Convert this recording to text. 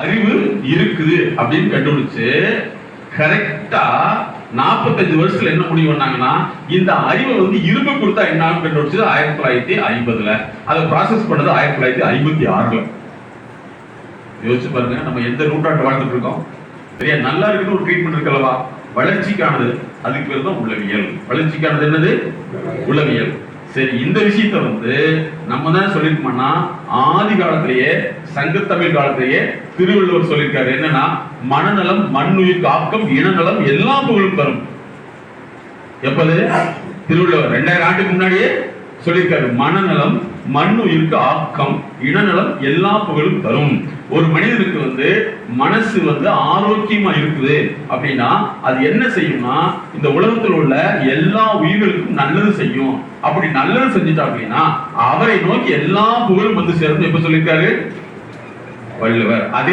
அறிவு இருக்குது அப்படின்னு கண்டுபிடிச்சு கரெக்டா நாற்பத்தஞ்சு வருஷத்துல என்ன முடிவு பண்ணாங்கன்னா இந்த அறிவை வந்து இரும்பு கொடுத்தா என்ன கண்டுபிடிச்சது ஆயிரத்தி தொள்ளாயிரத்தி ஐம்பதுல. அதை ப்ராசஸ் பண்ணது ஆயிரத்தி தொள்ளாயிரத்தி ஐம்பத்தி ஆறுல. யோசிச்சு பாருங்க நம்ம எந்த நூற்றாண்டு வாழ்ந்துட்டு இருக்கோம்? சரியா நல்லா இருக்குன்னு ஒரு ட்ரீட்மெண்ட் இருக்கல்லவா வளர்ச்சிக்கானது. அதுக்கு பேர் தான் உளவியல். வளர்ச்சிக்கானது என்னது? உளவியல். சரி இந்த விஷயத்த வந்து நம்ம தான் சொல்லிருக்கோம்னா ஆதி காலத்திலேயே சங்கத்தமிழ் காலத்திலேயே திருவள்ளுவர் சொல்லியிருக்காரு என்னன்னா மனநலம் மண்ணுயிர் காக்கம் இனநலம் எல்லா புகழும் தரும் எப்பது? திருவள்ளுவர். ரெண்டாயிரம் ஆண்டுக்கு முன்னாடியே சொல்லியிருக்காரு மனநலம் மண்ணுயிருக்கு ஆக்கம் இனநலம் எல்லா புகழும் தரும் ஒரு மனிதனுக்கு வந்து மனசு வந்து ஆரோக்கியமா இருக்குது அப்படின்னா அது என்ன செய்யும்னா இந்த உலகத்தில் உள்ள எல்லா உயிர்களுக்கும் நல்லது செய்யும். அப்படி நல்லது செஞ்சுட்டா அப்படின்னா அவரை நோக்கி எல்லா புகழும் வந்து சேரும். எப்ப சொல்லியிருக்காரு? வள்ளுவர். அதே